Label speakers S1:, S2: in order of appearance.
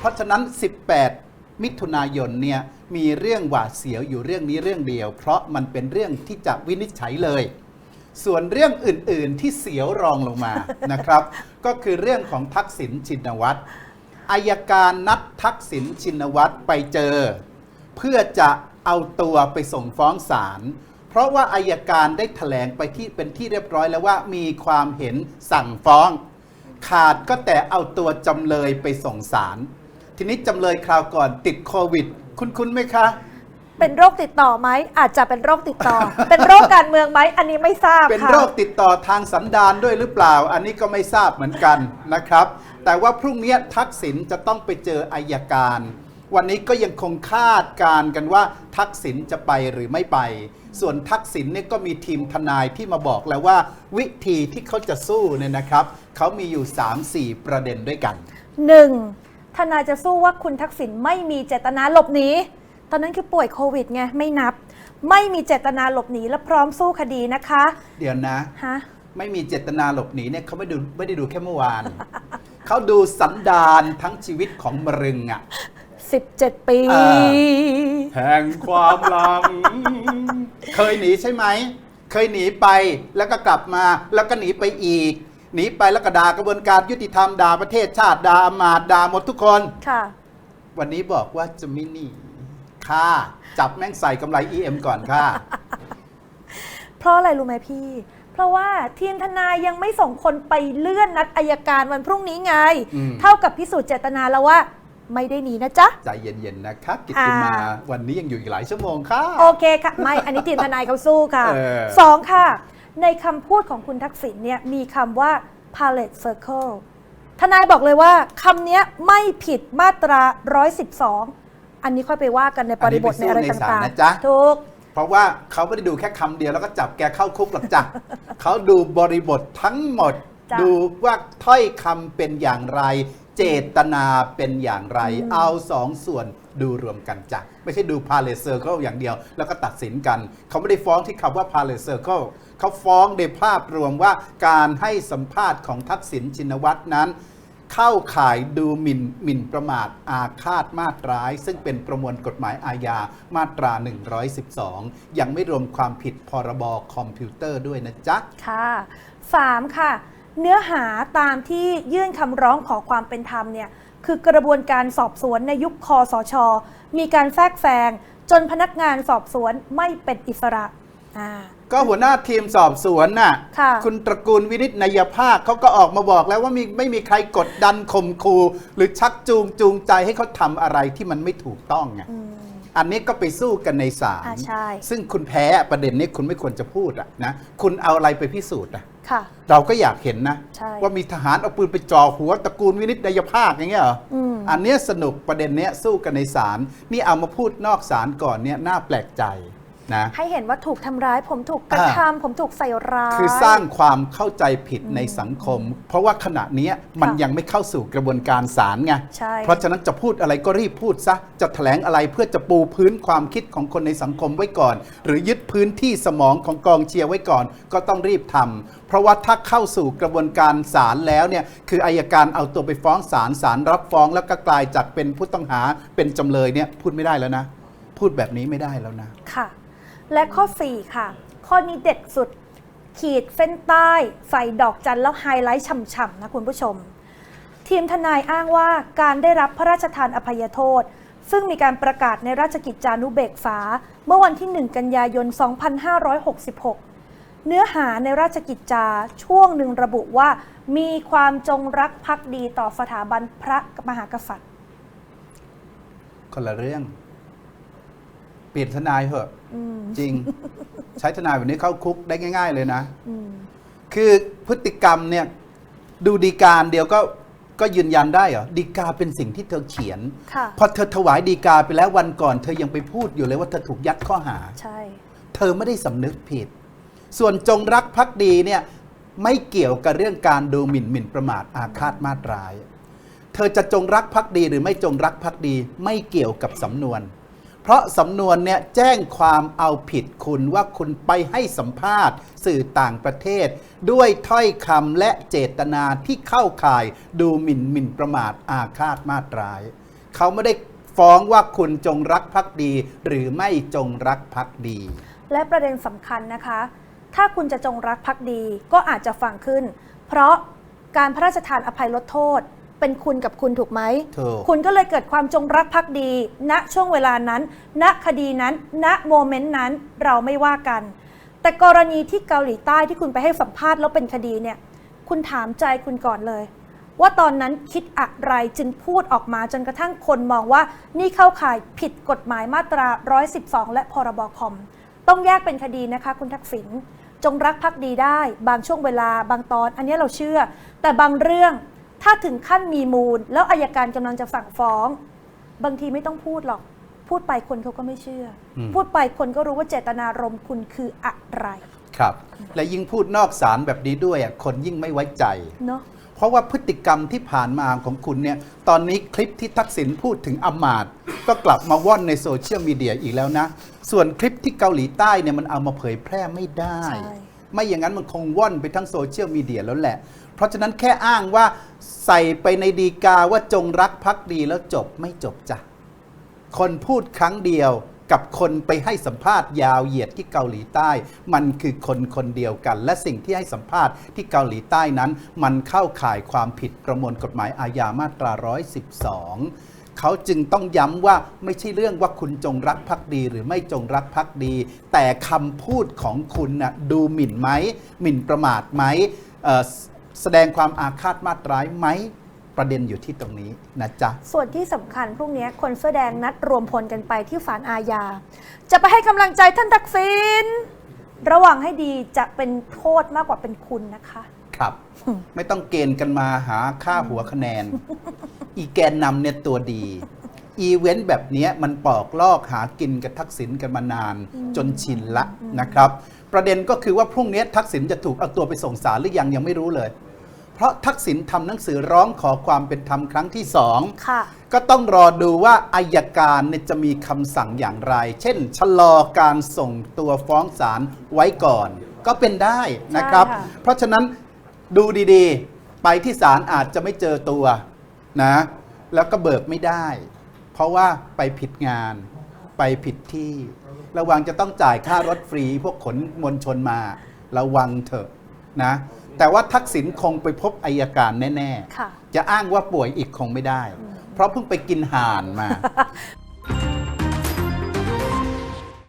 S1: เพราะฉะนั้น 18 มิถุนายนเนี่ยมีเรื่องหวาดเสียวอยู่เรื่องนี้เรื่องเดียว เพราะมันเป็นเรื่องที่จะวินิจฉัยเลย ส่วนเรื่องอื่น ๆ ที่เสียวรองลงมานะครับ ก็คือเรื่องของทักษิณชินวัตรอายการนัดทักษิณชินวัตรไปเจอ เพื่อจะเอาตัวไปส่งฟ้องศาลเพราะว่าอายการได้ถแถลงไปที่เป็นที่เรียบร้อยแล้วว่ามีความเห็นสั่งฟ้อง ขาดก็แต่เอาตัวจำเลยไปส่งศาล ทีนี้จำเลยคราวก่อนติดโควิด คุณคุณไหมคะ
S2: เป็นโรคติดต่อไหมอาจจะเป็นโรคติดต่อ เป็นโรคการเมืองไหมอันนี้ไม่ทราบ
S1: เป็น
S2: ค่ะ
S1: โรคติดต่อทางสันดานด้วยหรือเปล่า อันนี้ก็ไม่ทราบเหมือนกันนะครับ แต่ว่าพรุ่งนี้ทักษิณจะต้องไปเจออายการ วันนี้ก็ยังคงคาดการณ์กันว่าทักษิณจะไปหรือไม่ไป ส่วนทักษิณเนี่ยก็มีทีมทนายที่มาบอกแล้วว่า วิธีที่เขาจะสู้เนี่ยนะครับเขามีอยู่ 3-4 ประเด็นด้วยกัน
S2: หนึ่ง ทนายจะสู้ว่าคุณทักษิณไม่มีเจตนาหลบหนีตอนนั้นคือป่วยโควิดไงไม่นับ ไม่มีเจตนาหลบหนีและพร้อมสู้คดีนะคะ
S1: เดี๋ยวนะ
S2: ฮะ
S1: ไม่มีเจตนาหลบหนีเนี่ยเขาไม่ดูไม่ได้ดูแค่เมื่อวาน เขาดูสันดานทั้งชีวิตของมรึงอะ
S2: 17 ปี
S1: อ่แห่งความหลัง เคยหนีใช่ไหม เคยหนีไปแล้วก็กลับมาแล้วก็หนีไปอีก หนีไปแล้วก็ด่ากระบวนการยุติธรรมด่าประเทศชาติด่าอำมาตย์ด่าหมดทุกคน
S2: ค่ะ
S1: วันนี้บอกว่าจะไม่หนีค่าจับแม่งใส่กำไร EM ก่อนค่ะ
S2: เพราะอะไรรู้ไหมพี่ เพราะว่าทีมทนายยังไม่ส่งคนไปเลื่อนนัดอายการวันพรุ่งนี้ไง
S1: อืม
S2: เท่ากับพิสูจน์เจตนาแล้วว่า ไม่ได้หนีนะจ๊ะ
S1: ใจเย็นๆนะคะกิตติมา
S2: อ่า
S1: วันนี้ยังอยู่อีกหลายชั่วโมงค่ะ
S2: โอเคค่ะ ไม่ อันนี้ทีมทนายเขาสู้ค่ะ
S1: เออ
S2: สองค่ะ ในคำพูดของคุณทักษิณเนี่ยมีคำว่า palette circle ทนายบอกเลยว่าคำเนี้ยไม่ผิดมาตรา 112 อันนี้ค่อยไปว่ากันในปริบทในอะไร
S1: อันนี้ไปสู้ในศาล
S2: ต่าง
S1: นะจ๊ะ
S2: ๆถูก
S1: เพราะว่าเขาไม่ได้ดูแค่คำเดียวแล้วก็จับแกเข้าคุกหรอกจ้ะเขาดูบริบททั้งหมด
S2: จ้ะ
S1: ดูว่าถ้อยคำเป็นอย่างไร เจตนาเป็นอย่างไร
S2: อืม
S1: เอาสองส่วนดูรวมกันจ้ะไม่ใช่ดู p a l e t Circle อย่างเดียว แล้วก็ตัดสินกัน เขาไม่ได้ฟ้องที่คำว่า p a l e t Circle เขาฟ้องในภาพรวมว่าการให้สัมภาษณ์ของทักษิณชินวัตรนั้น เข้าข่ายดูหมิ่นหมิ่นประมาทอาฆาตมาตร้าย ซึ่งเป็นประมวลกฎหมายอาญามาตรา 112 ยังไม่รวมความผิดพรบคอมพิวเตอร์ด้วยนะจ๊ะ
S2: ค่ะสามค่ะ เนื้อหาตามที่ยื่นคำร้องขอความเป็นธรรมเนี่ยคือกระบวนการสอบสวนในยุคคอสช มีการแทรกแซงจนพนักงานสอบสวนไม่เป็นอิสระอ่า
S1: ก็หัวหน้าทีมสอบสวนน่ะ
S2: ค่ะ
S1: ณตระกูลวินิจนยภาคเขาก็ออกมาบอกแล้วว่ามีไม่มีใครกดดันข่มขู่หรือชักจูงจูงใจให้เขาทำอะไรที่มันไม่ถูกต้องไง
S2: อืม
S1: อันนี้ก็ไปสู้กันในศาล
S2: อ่าใช่
S1: ซึ่งคุณแพ้ประเด็นนี้คุณไม่ควรจะพูดอะนะคุณเอาอะไรไปพิสูจน์อะ
S2: ค่ะ
S1: เราก็อยากเห็นนะ
S2: ใช่
S1: ว่ามีทหารเอาปืนไปจ่อหัวตระกูลวินิจนยภาคอย่างเงี้ยเหรออ
S2: ม
S1: อันเนี้ยสนุกประเด็นเนี้ยสู้กันในศาลนี่เอามาพูดนอกศาลก่อนเนี่ยน่าแปลกใจ นะ
S2: ให้เห็นว่าถูกทำร้าย ผมถูกกระทำผมถูกใส่ร้าย
S1: คือสร้างความเข้าใจผิดในสังคม เพราะว่าขณะเนี้ยมัน
S2: ค่ะ
S1: ยังไม่เข้าสู่กระบวนการศาลไง
S2: ใช่
S1: เพราะฉะนั้นจะพูดอะไรก็รีบพูดซะจะแถลงอะไรเพื่อจะปูพื้นความคิดของคนในสังคมไว้ก่อน หรือยึดพื้นที่สมองของกองเชียร์ไว้ก่อน ก็ต้องรีบทำเพราะว่าถ้าเข้าสู่กระบวนการศาลแล้วเนี่ยคืออายการเอาตัวไปฟ้องศาลศาลรับฟ้องแล้วก็กลายจากเป็นผู้ต้องหาเป็นจำเลยเนี่ยพูดไม่ได้แล้วนะ พูดแบบนี้ไม่ได้แล้วนะ
S2: ค่ะ และข้อ 4 ค่ะ ข้อนี้เด็ดสุด ขีดเส้นใต้ใส่ดอกจันแล้วไฮไลท์ฉ่ำๆนะคุณผู้ชม ทีมทนายอ้างว่าการได้รับพระราชทานอภัยโทษ ซึ่งมีการประกาศในราชกิจจานุเบกษา เมื่อวันที่ 1 กันยายน 2566เนื้อหาในราชกิจจาช่วงหนึ่งระบุว่า มีความจงรักภักดีต่อสถาบันพระมหากษัตริย์
S1: คนละเรื่อง เปลี่ยนทนายเหอะ
S2: อืม
S1: จริง ใช้ทนายแบบนี้เข้าคุกได้ง่าย ๆ เลยนะ
S2: อืม
S1: คือพฤติกรรมเนี่ยดูดีการเดียวก็ก็ยืนยันได้เหรอดีกาเป็นสิ่งที่เธอเขียน
S2: ค่ะ
S1: พอเธอถวายดีกาไปแล้ววันก่อน เธอยังไปพูดอยู่เลยว่าเธอถูกยัดข้อหา
S2: ใช่
S1: เธอไม่ได้สำนึกผิด ส่วนจงรักภักดีเนี่ยไม่เกี่ยวกับเรื่องการดูหมิ่นหมิ่นประมาทอาฆาตมาตร้าย เธอจะจงรักภักดีหรือไม่จงรักภักดีไม่เกี่ยวกับสำนวน เพราะสำนวนเนี่ยแจ้งความเอาผิดคุณว่าคุณไปให้สัมภาษณ์ สื่อต่างประเทศ ด้วยถ้อยคำและเจตนาที่เข้าข่ายดูหมิ่นหมิ่นประมาทอาฆาตมาตราย เขาไม่ได้ฟ้องว่าคุณจงรักภักดี หรือไม่จงรักภักดี
S2: และประเด็นสำคัญนะคะ ถ้าคุณจะจงรักภักดีก็อาจจะฟังขึ้น เพราะการพระราชทานอภัยลดโทษ เป็นคุณกับคุณถูกไหม
S1: ถูก
S2: คุณก็เลยเกิดความจงรักภักดี ณช่วงเวลานั้น ณคดีนั้น ณโมเมนต์นั้นเราไม่ว่ากัน แต่กรณีที่เกาหลีใต้ที่คุณไปให้สัมภาษณ์แล้วเป็นคดีเนี่ย คุณถามใจคุณก่อนเลย ว่าตอนนั้นคิดอะไรจึงพูดออกมาจนกระทั่งคนมองว่านี่เข้าข่ายผิดกฎหมายมาตรา 112 และพรบคอม ต้องแยกเป็นคดีนะคะคุณทักษิณจงรักภักดีได้ บางช่วงเวลาบางตอน อันนี้เราเชื่อ แต่บางเรื่อง ถ้าถึงขั้นมีมูล แล้วอายการกำลังจะสั่งฟ้อง บางทีไม่ต้องพูดหรอก พูดไปคนเขาก็ไม่เชื่ออ
S1: ม
S2: พูดไปคนก็รู้ว่าเจตนารมณ์คุณคืออะไร
S1: ครับ และยิ่งพูดนอกศาลแบบนี้ด้วยอะคนยิ่งไม่ไว้ใจ
S2: เนาะ
S1: เพราะว่าพฤติกรรมที่ผ่านมาของคุณเนี่ย ตอนนี้คลิปที่ทักษิณพูดถึงอำมาตย์ ก็กลับมาว่อนในโซเชียลมีเดียอีกแล้วนะ ส่วนคลิปที่เกาหลีใต้เนี่ยมันเอามาเผยแพร่ไม่ได้
S2: ใช่
S1: ไม่อย่างนั้นมันคงว่อนไปทั้งโซเชียลมีเดียแล้วแหละ เพราะฉะนั้นแค่อ้างว่าใส่ไปในดีกาว่าจงรักภักดีแล้วจบไม่จบจ้ะ คนพูดครั้งเดียวกับคนไปให้สัมภาษณ์ยาวเหยียดที่เกาหลีใต้ มันคือคนคนเดียวกัน และสิ่งที่ให้สัมภาษณ์ที่เกาหลีใต้นั้น มันเข้าข่ายความผิดประมวลกฎหมายอาญามาตรา 112 เขาจึงต้องย้ำว่าไม่ใช่เรื่องว่าคุณจงรักภักดีหรือไม่จงรักภักดี แต่คำพูดของคุณน่ะดูหมิ่นไหมหมิ่นประมาทไหมแสดงความอาฆาตมาตร้ายไหมประเด็นอยู่ที่ตรงนี้นะจ๊ะ
S2: ส่วนที่สำคัญพรุ่งนี้คนเสื้อแดงนัดรวมพลกันไปที่ศาลอาญา จะไปให้กำลังใจท่านทักษิณระวังให้ดีจะเป็นโทษมากกว่าเป็นคุณนะคะ
S1: ครับ ไม่ต้องเกณฑ์กันมาหาค่าหัวคะแนน อีแกนนำเนี่ยตัวดี อีเวนต์แบบเนี้ยมันปอกลอกหากินกับทักษิณกันมานานจนชินละนะครับ ประเด็นก็คือว่าพรุ่งนี้ทักษิณจะถูกเอาตัวไปส่งสารหรือยังยังไม่รู้เลยเพราะทักษิณทำหนังสือร้องขอความเป็นธรรมครั้งที่สอง
S2: ค่ะ
S1: ก็ต้องรอดูว่าอายการเนี่ยจะมีคำสั่งอย่างไร เช่น ชะลอการส่งตัวฟ้องศาลไว้ก่อน ก็เป็นได้นะครับ
S2: ใช่ค่ะ
S1: เพราะฉะนั้น ดูดีๆ ไปที่ศาลอาจจะไม่เจอตัวนะ แล้วก็เบิกไม่ได้ เพราะว่าไปผิดงาน ไปผิดที่ ระวังจะต้องจ่ายค่ารถฟรีพวกขนมวลชนมา ระวังเถอะนะ แต่ว่าทักษิณคงไปพบอายการแน่
S2: ค่ะ
S1: ๆจะอ้างว่าป่วยอีกคงไม่ได้ เพราะเพิ่งไปกินห่านมา